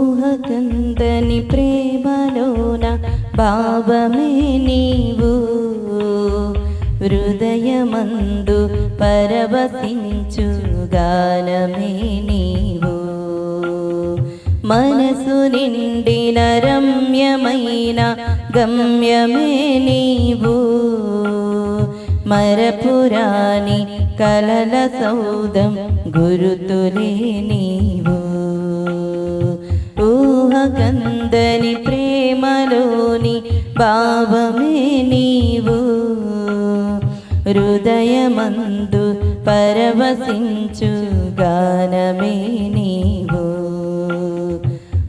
ఊహకందని ప్రేమలోన భావమే నీవు. హృదయమందు పరవశించు గానమే నీవు. మనసు నిండిన రమ్యమైన గమ్యమే నీవు. మరపురాణి కలల సౌదం గురుతులే నీవు. ఊహకందని ప్రేమలోని భావమే నీవు. హృదయమందు పరవశించు గానమే నీవు.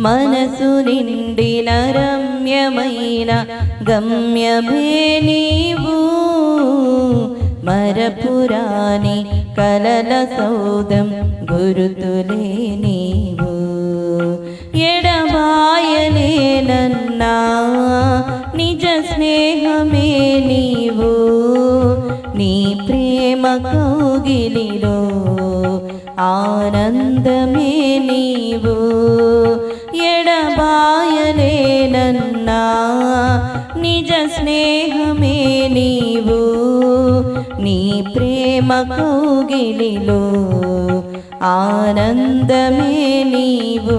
మనసు నిండిన రమ్యమైన గమ్యమే నీవు. మరపురాణి కలల సౌదం గురుతులే నీవు. ఎడబాయలేనన్నా నిజ స్నేహమే నీవు నీ ప్రేమ కౌగిలిలో ఆనందమే నీవు ఎడబాయలేనన్నా నిజ స్నేహమే నీవు నీ ప్రేమ కౌగిలిలో ఆనందమే నీవు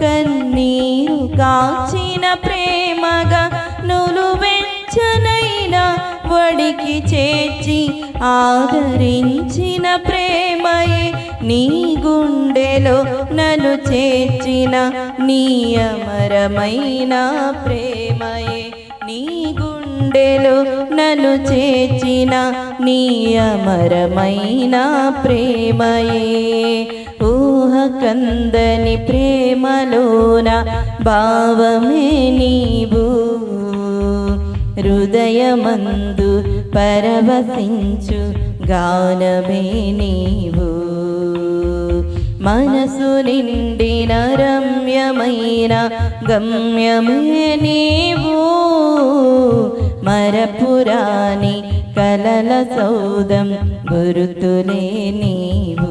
కన్నీరు కాచిన ప్రేమగా నులు వెచ్చనైన వడికి చేర్చి ఆదరించిన ప్రేమయే నీ గుండెలో నన్ను చేర్చిన నీ అమరమైన ప్రేమయే నీ గుండెలో నన్ను చేర్చిన నీ అమరమైన ప్రేమయే. ఊహ కందని ప్రేమలోన భావమే నీవు. హృదయమందు పరవశించు గానమే నీవు. మనసు నిండిన రమ్యమైన గమ్యమే నీవు. మరపురాని కలల సౌదం గురుతులే నీవు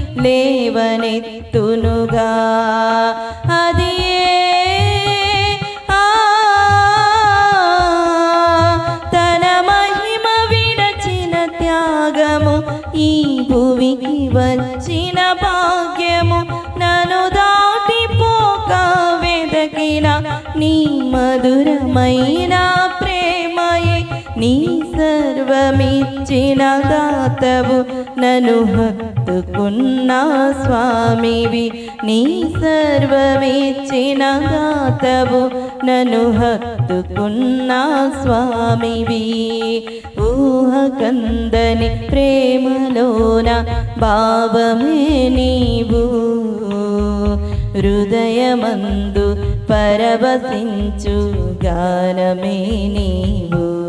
లేవనెత్తునుగా. అది తన మహిమ విడచిన త్యాగము ఈ భూమికి వచ్చిన భాగ్యము. నన్ను దాటిపోక వెదకిన నీ మధురమైన నీ సర్వమిచ్చిన దాతవు నను హత్తుకున్న స్వామివి. నీ సర్వమిచ్చిన దాతవు నను హత్తుకున్న స్వామివి. ఊహ కందని ప్రేమలోన భావమే నీవు. హృదయమందు పరవశించు గానమే నీవు.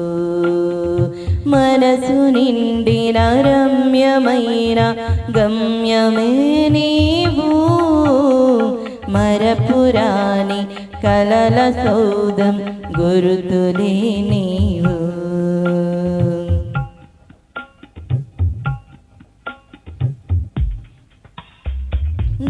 మనసు నిండిన రమ్యమైన గమ్యమే నీవు. మరపురాణి కలల సౌదం గురుతులే నీవు.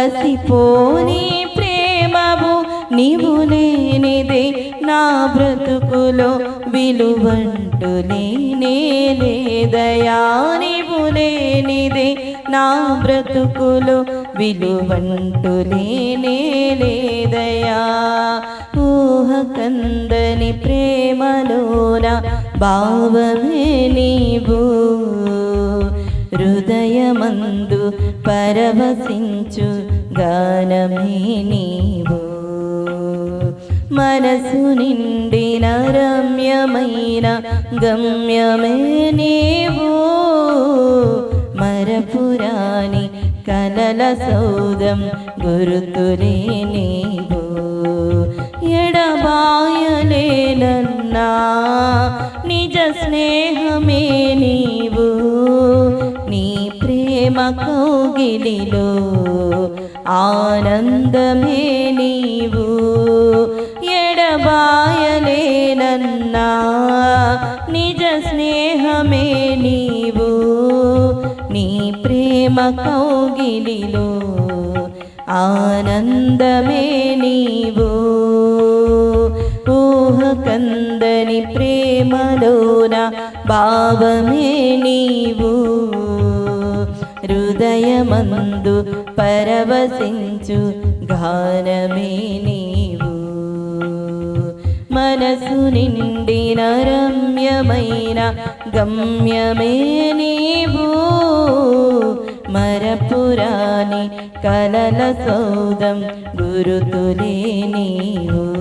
అలసిపోని ప్రేమవు నీవు లేనిదే నా బ్రతుకులో విలువంటు లేనే లేదయా? నీవు లేనిదే నా బ్రతుకులో విలువంటు లేనే లేదయా? ఊహ కందని ప్రేమలోన భావమే నీవు. హృదయమందు పరవశించు గానమే నీవు. మనసు నిండిన రమ్యమైన గమ్యమే నీవు. మరపురాణి కలల సౌదం గురుతులే నీవు. ఎడబాయలేనన్నా నిజ స్నేహమే ప్రేమ ఆనందమే నీవు. ఎడబాయలేనన్నా నిజ స్నేహమే నీవు. నీ ప్రేమ కౌగిలిలో ఆనందమే నీవు. ఊహ కందని ప్రేమలోన భావమే నీవు. హృదయమందు పరవశించు గానమే నీవు. మనసు నిండిన రమ్యమైన గమ్యమే నీవు. మరపురాణి కలల సౌదం గురుతులే నీవు.